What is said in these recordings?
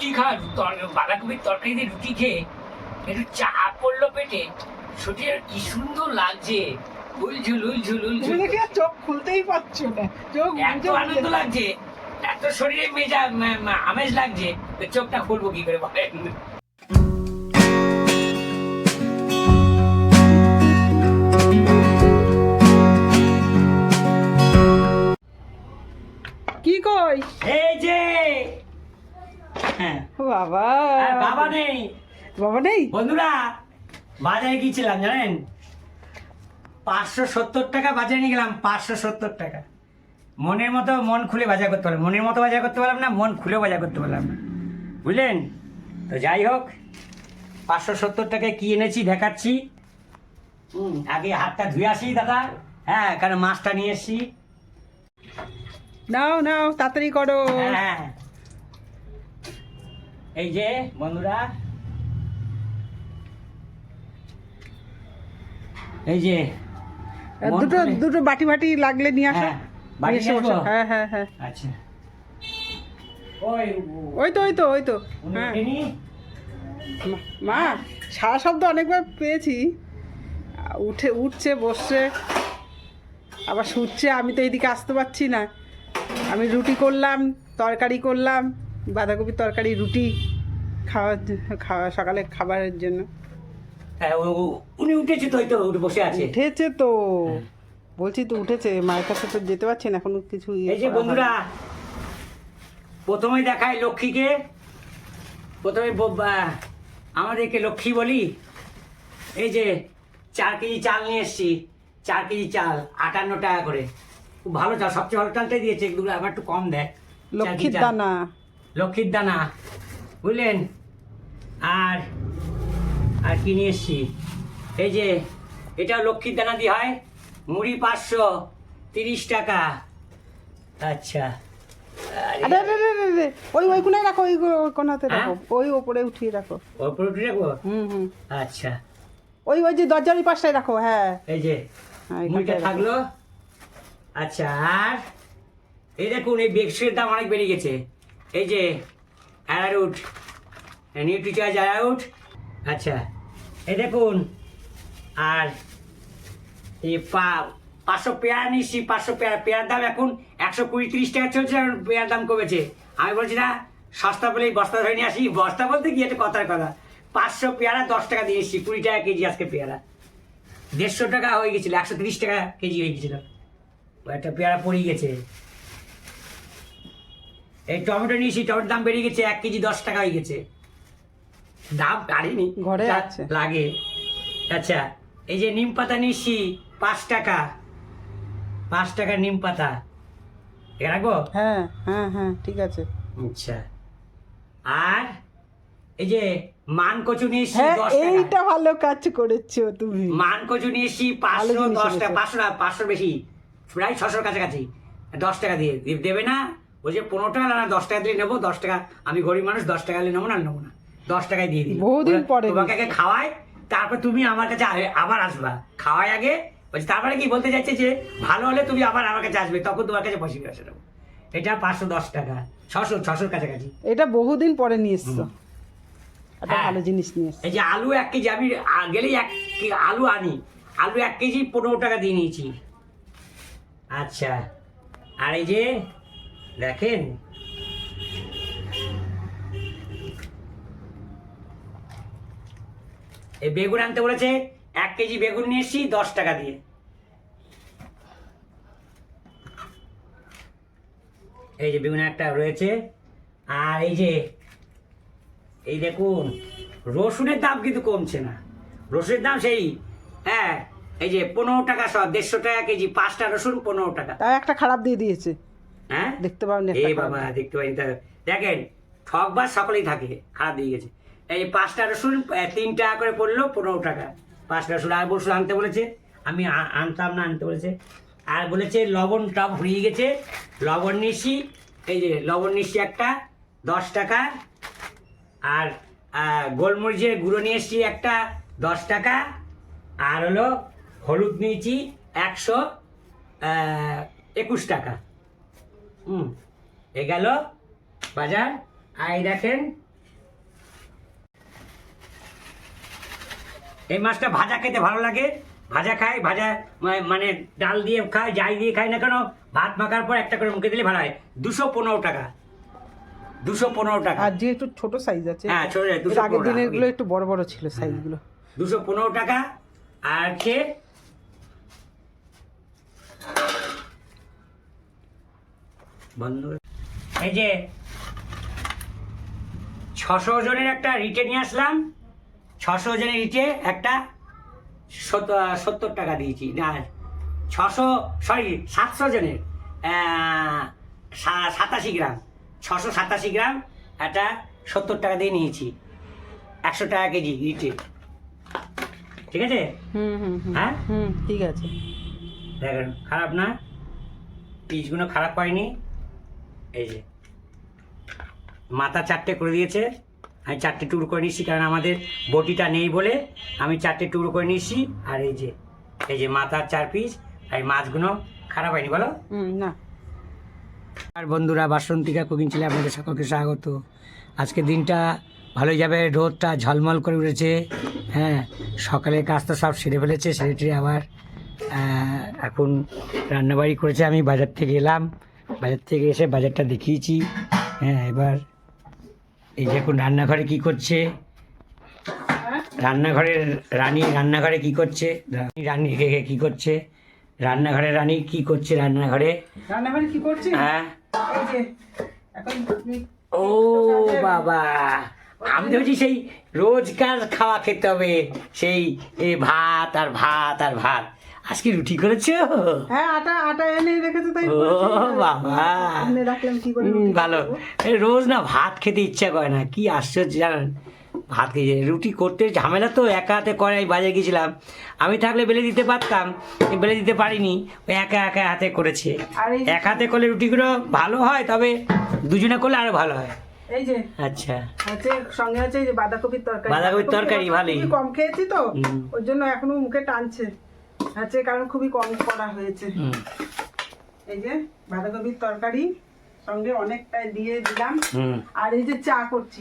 রুটি খা তর- বাঁধাকপির তরকারি দিয়ে রুটি খেয়ে একটু চা পড়ল পেটে। সত্যি কি সুন্দর লাগছে। উলঝুল উলঝুল উলঝুল। দেখি চোখ খুলতেই পারছ না? চোখ এত আনন্দ লাগছে। এত শরীরে মেজা আমেজ লাগছে। চোখটা খুলবো কি করে বলেন? কি কই? এই যে বাবা। আর বাবা নেই। বাবা নেই? বন্ধুরা বাজারে গিয়েছিলাম জানেন? পাঁচশো সত্তর টাকা বাজারে নিয়ে গেলাম পাঁচশো সত্তর টাকা। মনের মতো মন খুলে বাজার করতে পারলাম। মনের মতো বাজার করতে পারলাম না মন খুলে বাজার করতে পারলাম না। বুঝলেন? তো যাই হোক পাঁচশো সত্তর টাকায় কি এনেছি দেখাচ্ছি। হুম, আগে হাতটা ধুয়ে আসি দাদা। হ্যাঁ কারণ মাছটা নিয়ে এসছি। নাও নাও তাড়াতাড়ি করো। হ্যাঁ। এই যে বন্ধুরা। এই যে দুটো দুটো বাটি বাটি লাগলে নিয়ে আসো। হ্যাঁ, বাটি? হ্যাঁ হ্যাঁ হ্যাঁ। আচ্ছা। ওই ওই তো ওই তো ওই তো। হ্যাঁ। মা- মা সারা শব্দ অনেকবার পেয়েছি। উঠে উঠছে বসছে। আবার শুচ্ছে আমি তো এইদিকে আসতে পারছি না। আমি রুটি করলাম তরকারি করলাম। বাঁধাকপির তরকারি রুটি খাওয়ার খাওয়া সকালে খাবারের জন্য। হ্যাঁ, উনি উঠেছে তো ওই তো বসে আছে। উঠেছে তো। বলছি তো উঠেছে মায়ের কাছে তো যেতে পারছেন এখন কিছু ইয়ে এই যে বন্ধুরা। প্রথমে দেখায় লক্ষ্মীকে। প্রথমে আমাদেরকে লক্ষ্মী বলি এই যে চার কেজি চাল নিয়ে এসছি চার কেজি চাল আটান্ন টাকা করে। খুব ভালো চাল সবচেয়ে ভালো চালটাই দিয়েছে এগুলো আবার একটু কম দেয়। লক্ষ্মীর। দানা। লক্ষ্মীর দানা বুঝলেন? আর আর কি নিয়ে এসছি? এই যে এটা লক্ষ্মীর দানা দিয়ে হয় মুড়ি পাঁচশো তিরিশ টাকা। আচ্ছা। ওই ওই কোনায় রাখো ওই কোনাতে হ্যাঁ? রাখো ওই ওপরে উঠিয়ে রাখো। ওপরে হুম হুম। আচ্ছা। ওই ওই যে দরজার ওই পাশটায় রাখো হ্যাঁ। এই যে হ্যাঁ, মুড়িটা থাকল। আচ্ছা আর এই দেখুন এই বেডশিটের দাম অনেক বেড়ে গেছে। এই যে অ্যারারুট নিউট্রিচার্জ অ্যারারুট আচ্ছা এই দেখুন, আর এই পা, পাঁচশো পেয়ারা নিচ্ছি, পাঁচশো পেয়ারা। পেয়ারার দাম এখন একশো কুড়ি তিরিশ টাকা চলছে আর পেয়ারার দাম কমেছে। আমি বলছি, না, সস্তা বলেই বস্তা ধরে নিয়ে আসি। বস্তা বলতে গিয়ে একটা কথার কথা। পাঁচশো পেয়ারা দশ টাকা দিয়ে এসছি কুড়ি টাকা কেজি আজকে পেয়ারা দেড়শো টাকা হয়ে গেছিল, একশো তিরিশ টাকা কেজি হয়ে গেছিল। একটা পেয়ারা পড়ে গেছে। এই টমেটো নিয়েছি টমেটোর দাম বেড়ে গেছে এক কেজি দশ টাকা হয়ে গেছে। দাম বাড়েনি। ঘরে আছে। লাগে। আচ্ছা এই যে নিম পাতা নিচ্ছি পাঁচ টাকা। পাঁচ টাকা নিম পাতা। এ রাখব? হ্যাঁ হ্যাঁ হ্যাঁ ঠিক আছে। আচ্ছা। আর এই যে মান কচু নিয়ে এসছি হ্যাঁ এইটা ভালো কাজ করেছ তুমি। মান কচু নিয়ে এসছি ভালো পাঁচশো দশ টাকা পাঁচশো না পাঁচশো বেশি। প্রায় ছশোর কাছাকাছি। দশ টাকা দিয়ে- দেবে না? ওই যে পনেরো টাকা না দশ টাকা দিয়ে নেব দশ টাকা আমি গরিব মানুষ দশ টাকা দিলে নেব না নেব না। দশ টাকায় দিয়ে দিই বহুদিন পরে তোমাকে আগে খাওয়াই তারপর তুমি আমার কাছে আবার আসবা। খাওয়াই আগে বলছি তারপরে কি বলতে যাচ্ছে যে ভালো হলে তুমি আবার আমার কাছে আসবে তখন তোমার কাছে পয়সা পয়সা নেব। এটা পাঁচশো দশ টাকা ছশো ছশোর কাছাকাছি। এটা বহুদিন পরে নিয়ে এসছো। একটা হ্যাঁ। ভালো জিনিস নিয়ে এই যে আলু এক কেজি আমি গেলেই এক আলু আনি। আলু এক কেজি পনেরো টাকা দিয়ে নিয়েছি। আচ্ছা। আর এই যে দেখেন। এই বেগুন আনতে বলেছে, এক কেজি বেগুন নিয়ে এসছি, দশ টাকা দিয়ে। এই যে বেগুন একটা রয়েছে, আর এই যে, এই দেখুন, রসুনের দাম কিন্তু কমছে না। রসুনের দাম সেই হ্যাঁ এই যে পনেরো টাকা সব দেড়শো টাকা কেজি, পাঁচটা রসুন পনেরো টাকা। তাও একটা খারাপ দিয়ে দিয়েছে। হ্যাঁ? দেখতে পাওনি এ বাবা দেখতে পাইনি তা দেখেন ঠকবার সকলেই থাকে খারাপ দিয়ে গেছে। এই পাঁচটা রসুন তিন টাকা করে পড়ল পনেরো টাকা। পাঁচটা রসুন আর রসুন আনতে বলেছে। আমি আনতাম না আনতে বলেছে। আর বলেছে লবণ টপ ফুরিয়ে গেছে। লবণ নিচ্ছি এই যে লবণ নিচ্ছি একটা দশ টাকা। আর গোলমরিচের গুঁড়ো নিয়ে এসছি একটা দশ টাকা। আর হলো হলুদ নিয়েছি একশো একুশ টাকা। হুম। এ গেল। বাজার। আই দেখেন। এই মাছটা ভাজা খেতে ভালো লাগে। ভাজা খাই ভাজা মানে ডাল দিয়ে খায় যাই দিয়ে খাই না কেন ভাত মাখার পর একটা করে মুখে দিলে ভালো হয়। দুশো পনেরো টাকা। দুশো পনেরো টাকা। আর যেহেতু একটু ছোট সাইজ আছে হ্যাঁ ছোট আগের দিনেরগুলো একটু বড় বড় ছিল সাইজগুলো দুশো পনেরো টাকা। আর খেয়ে বন্ধ এই যে ছশো জনের একটা রিটে নিয়ে আসলাম। ছশো জনের রিটে একটা সত্তর সত্তর টাকা দিয়েছি। না ছশো সরি সাতশো জনের সাতাশি গ্রাম ছশো সাতাশি গ্রাম একটা সত্তর টাকা দিয়ে নিয়েছি। একশো টাকা কেজি রিটে। ঠিক আছে? হুম হুম হুম। হ্যাঁ? হুম ঠিক আছে। দেখেন খারাপ না? পিসগুলো খারাপ হয়নি। এই যে। মাথা চারটে করে দিয়েছে। আমি চারটে টুর করে নিচ্ছি কারণ আমাদের বটিটা নেই বলে আমি চারটে টুর করে নিচ্ছি। আর এই যে এই যে মাথার চার পিস আর এই মাছগুলো খারাপ হয়নি বলো? না। আর বন্ধুরা বাসন্তিকা কুকিং চ্যানেলে আপনাদের সকলকে স্বাগত। আজকে দিনটা ভালোই যাবে রোদটা ঝলমল করে উঠেছে। হ্যাঁ সকালে কাজ তো সব সেরে ফেলেছে সেরে টেরে আবার এখন রান্নাবাড়ি করেছে। আমি বাজার থেকে এলাম বাজার থেকে এসে বাজারটা দেখিয়েছি। হ্যাঁ এবার এই যে এখন রান্নাঘরে কি করছে। রান্নাঘরের রানী রান্নাঘরে কি করছে? রানী কি করছে? রান্নাঘরে রানী কি করছে রান্নাঘরে? রান্নাবাড়ি কি করছি? হ্যাঁ। ও বাবা আমি বলছি সেই রোজকার খাওয়া খেতে হবে। সেই এ বভাত আর ভাত আর ভাত। আজকে রুটি করেছ? হ্যাঁ আটা আটা এনে রেখেছো তাই ও বাবা। এনে রাখলাম কি করে ভালো। রোজ না ভাত খেতে ইচ্ছা করে না। কি আশ্চর্য জানেন? ভাত খেয়ে রুটি করতে ঝামেলা তো একা হাতে করে আমি বাজারে গেছিলাম আমি থাকলে বেলে দিতে পারতাম বেলে দিতে পারিনি। ওই একা একা হাতে করেছে। আর এক হাতে করলে রুটিগুলো ভালো হয় তবে দুজনে করলে আরও ভালো হয়। এই যে আচ্ছা। হচ্ছে সঙ্গে আছে এই যে বাঁধাকপির তরকারি। বাঁধাকপির তরকারি ভালোই। কম খেয়েছি তো। ওর জন্য এখনও মুখে টানছে। হচ্ছে কারণ খুবই কম করা হয়েছে। এই যে বাঁধাকপির তরকারি সঙ্গে অনেকটাই দিয়ে দিলাম। আর এই যে চা করছি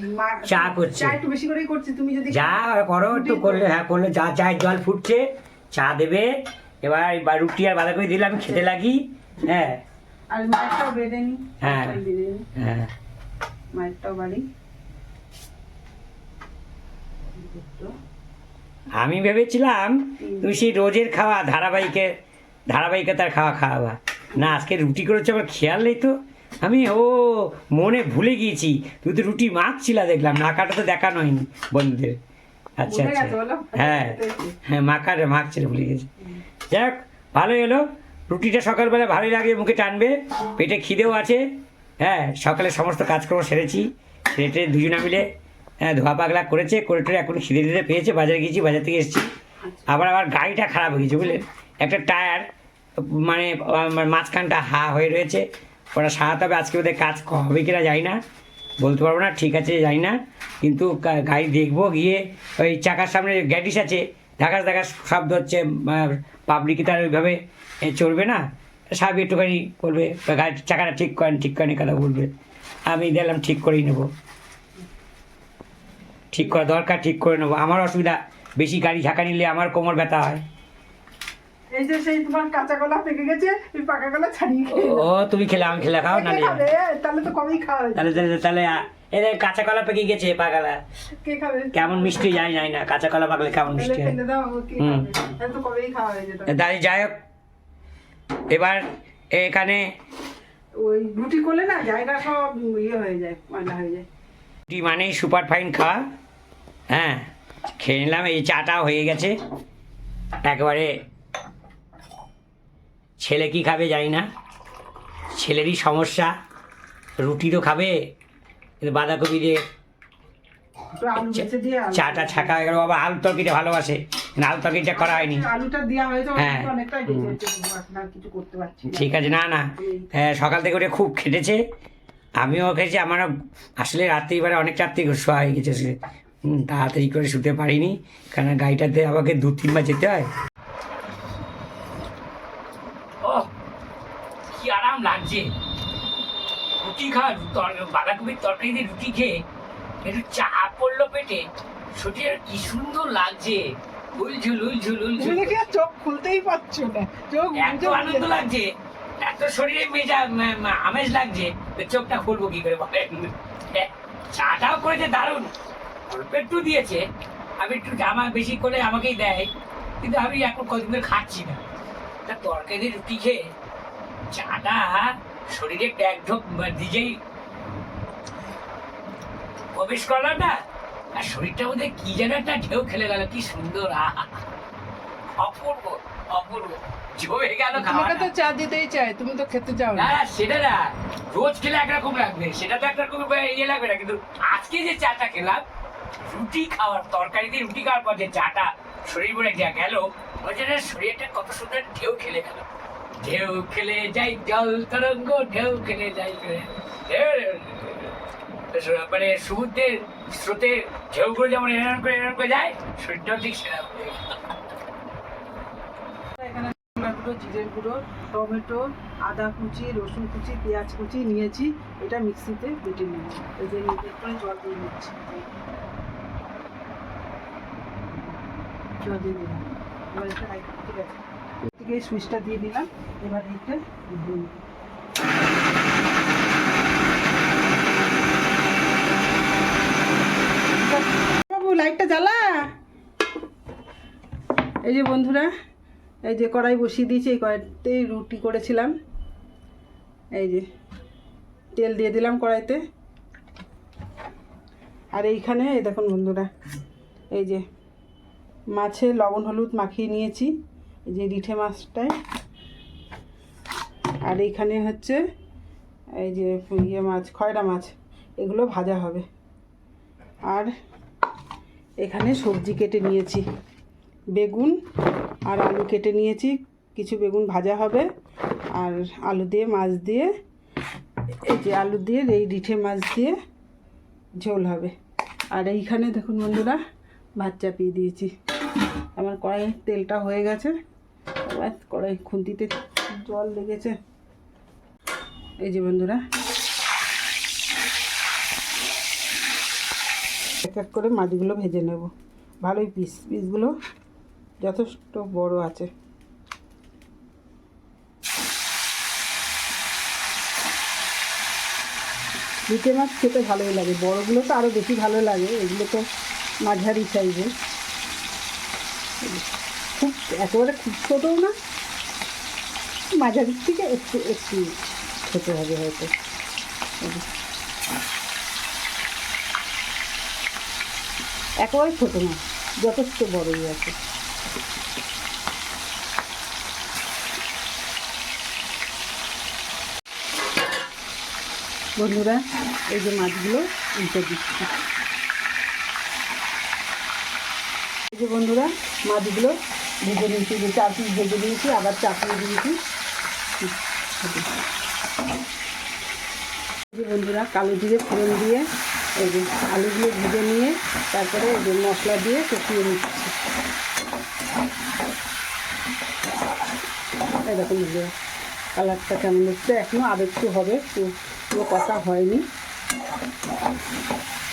চা করছে। চা একটু বেশি করেই করছি তুমি যদি যা করো একটু করলে হ্যাঁ করলে যা চায়ের জল ফুটছে চা দেবে। এবার রুটি আর বাঁধাকপি দিলে আমি খেতে লাগি। হ্যাঁ। আর মায়েরটাও বেড়ে নি হ্যাঁ। হ্যাঁ। মায়েরটাও বাড়ি। আমি ভেবেছিলাম তুমি সেই রোজের খাওয়া ধারাবাহিকে ধারাবাহিকতার খাওয়া খাওয়াবা। না আজকে রুটি করেছ আমার খেয়াল নেই তো? আমি ও মনে ভুলে গিয়েছি। তুই তো রুটি মাখছিলা দেখলাম। না কাটা তো দেখানো হয়নি বন্ধুদের। আচ্ছা আচ্ছা। হ্যাঁ হ্যাঁ মাখাটা মাখছিল ভুলে গেছি। যাক ভালোই হলো। রুটিটা সকালবেলা ভালোই লাগে মুখে টানবে। পেটে খিদেও আছে। হ্যাঁ সকালে সমস্ত কাজকর্ম সেরেছি। সেরে দুজনে মিলে হ্যাঁ ধোয়া পাগলা করেছে করে টোরে এখন খিদে দিতে পেয়েছে বাজারে গেছি বাজার থেকে এসেছি। আবার আবার গাড়িটা খারাপ হয়ে গেছে বুঝলেন একটা টায়ার মানে মাঝখানটা হা হয়ে রয়েছে। ওটা সারাতে হবে আজকে ওদের কাজ হবে কিনা যাই না। বলতে পারব না ঠিক আছে যাই না। কিন্তু গাড়ি দেখব গিয়ে ওই চাকার সামনে গ্যাডিস আছে ঢাকাস ঢাকাস শব্দ হচ্ছে পাবলিক তার ওইভাবে চলবে না। সাহেব একটুখানি বলবে বা গাড়ির চাকাটা ঠিক করেন ঠিক করেন কথা বলবে। আমি দিলাম ঠিক করেই নেব। ঠিক করা দরকার ঠিক করে নেব। আমার অসুবিধা বেশি গাড়ি ঝাঁকা নিলে আমার কোমর ব্যথা হয়। এই যে সেই তোমার কাঁচা কলা পেকে গেছে এই পাকা কলা ছাড়িয়ে ও তুমি খেলে আমি খেলে খাও? না তাহলে তো কমই খাওয়া তাহলে তাহলে তাহলে এদের কাঁচা কলা পেকে গেছে পাকালা কে খাবে? কেমন মিষ্টি জানি জানি না। কাঁচা কলা পাকলে কেমন মিষ্টি হয়। হুম। তো কবেই খাওয়া হয়ে যেত। দাঁড়িয়ে যাই হোক। এবার এখানে ওই রুটি করলে না জায়গা সব ইয়ে হয়ে যায় ময়লা হয়ে যায়। রুটি মানেই সুপার ফাইন খাওয়া হ্যাঁ খেয়ে নিলাম এই চাটাও হয়ে গেছে। একবারে ছেলে কি খাবে জানি না। ছেলেরই সমস্যা রুটি তো খাবে কিন্তু বাঁধাকপি দিয়ে চাটা ছাকা হয়ে গেল বাবা আলু তরকিটা ভালোবাসে। আলু তরকিটা করা হয়নি। হ্যাঁ। ঠিক আছে না না। হ্যাঁ, সকাল থেকে উঠে খুব খেটেছে। আমিও খেয়েছি আমারও আসলে রাত্রি এবারে অনেক রাত্রি শোয়া হয়ে গেছে আসলে। হুম, তাড়াতাড়ি করে শুতে পারিনি। কারণ গাড়িটাতে আমাকে দু তিনবার যেতে হয়। ও কি আরাম লাগছে। রুটি খাওয়া বাঁধাকপির তরকারি দিয়ে রুটি খেয়ে একটু চা পড়ল পেটে। আর কি সুন্দর লাগছে। উলঝুল উলঝুল উলঝুল আর চোখ খুলতেই পারছ না? চোখ এত আনন্দ লাগছে। এত শরীরে মেজা আমেজ লাগছে। চোখটা খুলবো কি করে বলেন চাটাও করেছে দারুণ। অল্প একটু দিয়েছে, আমি একটু জামা বেশি করে আমাকেই দেয়, কিন্তু আমি এখন কদিন ধরে খাচ্ছি না। তা তরকারি রুটি খেয়ে চাটা শরীরে এক ঢোক নিজেই প্রবেশ করলাম না, আর শরীরটার মধ্যে কি যেন একটা ঢেউ খেলে গেল, কি সুন্দর আহা, অপূর্ব। অপূর্ব। জমে গেল তোমাকে তো চা দিতেই চাই তুমি তো খেতে চাও না। সেটা না। রোজ খেলে একরকম লাগবে সেটা তো একরকম ইয়ে লাগবে না কিন্তু আজকে যে চাটা খেলাম রুটি খাওয়ার তরকারি দিয়ে রুটি খাওয়ার পর যে চাটা শরীর ভরে যা গেল ওই জন্য শরীরটা কত সুন্দর ঢেউ খেলে গেল। ঢেউ খেলে যাই জল তরঙ্গ ঢেউ খেলে যাই মানে সমুদ্রের স্রোতে ঢেউ করে যেমন এরকম করে এরকম করে যায় শরীরটাও ঠিক লঙ্কা গুঁড়ো জিরের গুঁড়ো, টমেটো, আদা কুচি, রসুন কুচি, পেঁয়াজ কুচি নিয়েছি, এটা মিক্সিতে বেটে নিয়েছি এই যে করে জল দিয়ে নিচ্ছি। জল দিয়ে দিলাম। এবার এটা ঠিক আছে। থেকে সুইচটা দিয়ে দিলাম। এবার এইটা দিই। লাইটটা জ্বালা। এই যে বন্ধুরা এই যে কড়াই বসিয়ে দিয়েছি, এই কড়াইতেই রুটি করেছিলাম। এই যে তেল দিয়ে দিলাম কড়াইতে। আর এইখানে, এই দেখুন বন্ধুরা, এই যে মাছে লবণ, হলুদ মাখিয়ে নিয়েছি, এই যে রিঠে মাছটায়। আর এইখানে হচ্ছে, এই যে ইয়ে মাছ, খয়রা মাছ, এগুলো ভাজা হবে। আর এখানে সবজি কেটে নিয়েছি। বেগুন আর আলু কেটে নিয়েছি। কিছু বেগুন ভাজা হবে আর আলু দিয়ে মাছ দিয়ে, এই যে আলু দিয়ে, এই রিঠে মাছ দিয়ে ঝোল হবে। আর এইখানে দেখুন বন্ধুরা, ভাত চাপিয়ে দিয়েছি। আমার কড়াই তেলটা হয়ে গেছে। এবার কড়াই খুন্তিতে জল লেগেছে। এই যে বন্ধুরা, এক এক করে মাছগুলো ভেজে নেব। ভালোই পিস পিসগুলো যথেষ্ট বড় আছে। লিটে মাছ খেতে ভালোই লাগে। বড়গুলো তো আরও বেশি ভালো লাগে। এগুলো তো মাঝারি সাইজের খুব একেবারে খুব ছোটও না। মাঝারির থেকে একটু একটু ছোটো হবে হয়তো। একেবারে ছোটো না, যথেষ্ট বড়ই আছে। বন্ধুরা, এই যে মাছগুলো উল্টে দিচ্ছি। এই যে বন্ধুরা, মাছগুলো ভেজে নিয়েছি, যে পিস ভেজে দিয়েছি আবার চাপিয়ে দিয়েছি। যে বন্ধুরা, কালো জিরে ফোড়ন দিয়ে এই যে আলুগুলো ভেজে নিয়ে তারপরে এই যে মশলা দিয়ে কষিয়ে নিচ্ছি। দেখুন কালারটা কেমন হচ্ছে? এখনও আর হবে পুরো কষা হয়নি।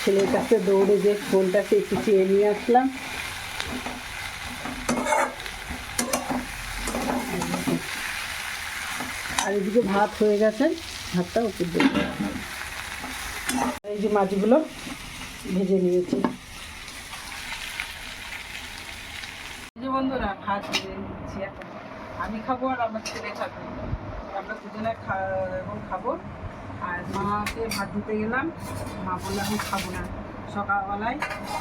ছেলের কাছে দৌড়ে যে ফোনটাকে একটু চেয়ে নিয়ে আসলাম। আর এদিকে ভাত হয়ে গেছে, ভাতটা উপর দিয়ে এই যে মাছগুলো ভেজে নিয়েছি। বন্ধুরা, ভাত ভেজে নিচ্ছি এখন। আমি খাব আর আমার ছেলে খাবে। আমরা দুজনে খা- এখন খাব। আর মাকে ভাত দিতে গেলাম। মা বলল, আমি খাব না। সকালবেলায়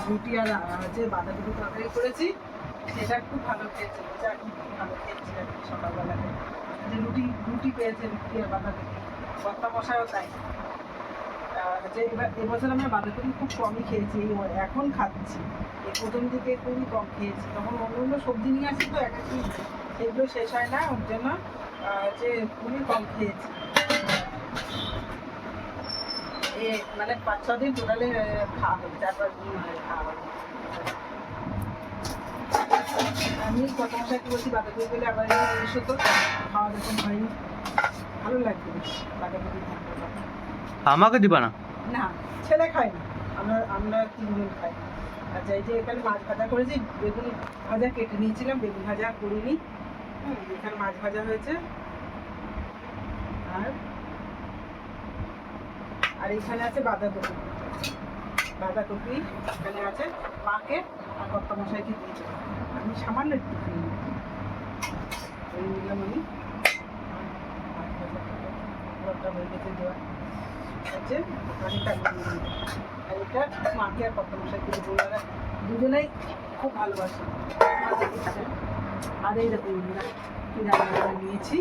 রুটি আর হচ্ছে বাঁধাকপি তরকারি করেছি, সেটা খুব ভালো খেয়েছে এটা খুব ভালো খেয়েছি আর কি সকালবেলায়। যে রুটি রুটি পেয়েছে, রুটি আর বাঁধাকপি। কর্তা মশাইও তাই। যে এবার, এবছর আমরা বাঁধাকপি খুব কমই খেয়েছি এখন খাচ্ছি। এই প্রথম দিকে খুবই কম খেয়েছি। তখন অন্য অন্য সবজি নিয়ে আসি তো, এক একদিন সেগুলো শেষ হয় না ওর জন্য যে খুবই কম খেয়েছি। এ মানে পাঁচ ছ দিন টোটালে খাওয়া হবে চার পাঁচ দিন খাওয়া হবে। আমি কত বলছি বাঁধাকপি গেলে আবার এসো তো খাওয়া যখন হয়নি। ভালো লাগবে বাঁধাকপি আমাকে দিবা না? না ছেলে খায় না আমরা আমরা তিনজন খাই। আচ্ছা এই যে এখানে মাছ ভাজা করেছি বেগুন ভাজা কেটে নিয়েছিলাম বেগুন ভাজা করিনি। এখানে মাছ ভাজা হয়েছে। আর আর এখানে আছে বাঁধাকপি। বাঁধাকপি এখানে আছে। মাকে আর কর্তা মশাইকে দিয়েছে আমি সামান্য একটু এই নিলাম। আমি। হয়ে গেছে দেওয়া হচ্ছে অনেকটা আর এটা মাকে আর কর্তা দুজনেই খুব ভালোবাসে। আর এই দেখুন বন্ধুরা কি রান্না নিয়েছি।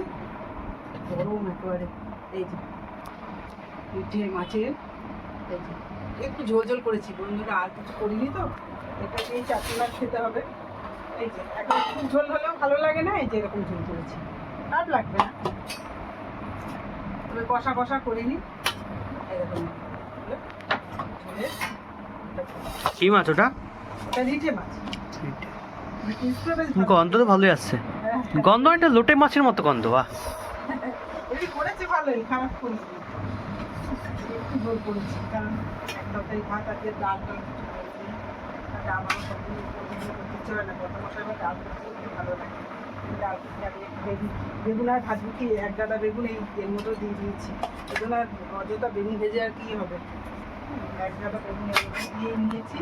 গরম একেবারে। এই যে পিঠে মাছের এই যে একটু ঝোল ঝোল করেছি। বন্ধুরা আর কিছু করিনি তো। এটা দিয়েই চাটনি মাছ খেতে হবে। এই যে এখন খুব ঝোল হলেও ভালো লাগে না। এই যে এরকম ঝোল করেছি। আর লাগবে না। তবে কষা কষা করিনি। এরকম। কি মাছ ওটা? রিঠে মাছ। গন্ধ তো ভালোই আসছে। গন্ধ একটা লোটে মাছের মতো গন্ধ। আর না বা আর এক গাদা বেগুন এই, এর মতো দিয়ে দিয়েছি। এজন্য আর অযথা বেগুন ভেজে আর কি হবে? এক গাদা বেগুন দিয়ে নিয়েছি।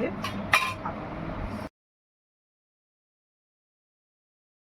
gibi.